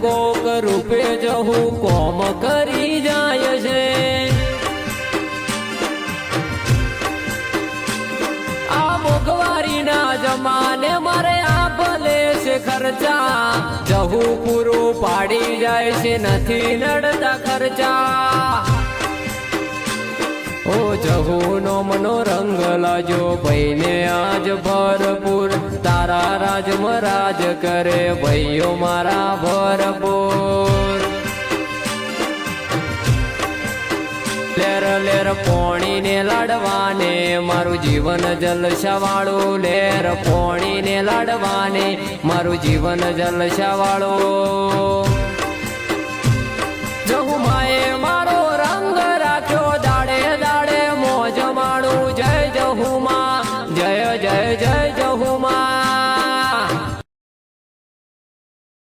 કોક રૂપે જહું કોમ કરી જાય છે. આ મોંઘવારીના જમાને મારે આ છે ખર્ચા. જહું પૂરું પાડી જાય છે, નથી નડતા ખર્ચા. ઓ જહુનો મનો રંગ લાજો ભાઈને ભરપૂર, તારા રાજમાં રાજ કરે ભાઈઓ મારા ભરપૂર. લેર લેર પોણીને લાડવાને, મારું જીવન જલસાવાળું. લેર, પોણીને લાડવાને, મારું જીવન જલસાવાળું. જહુમાએ Yeah, yeah.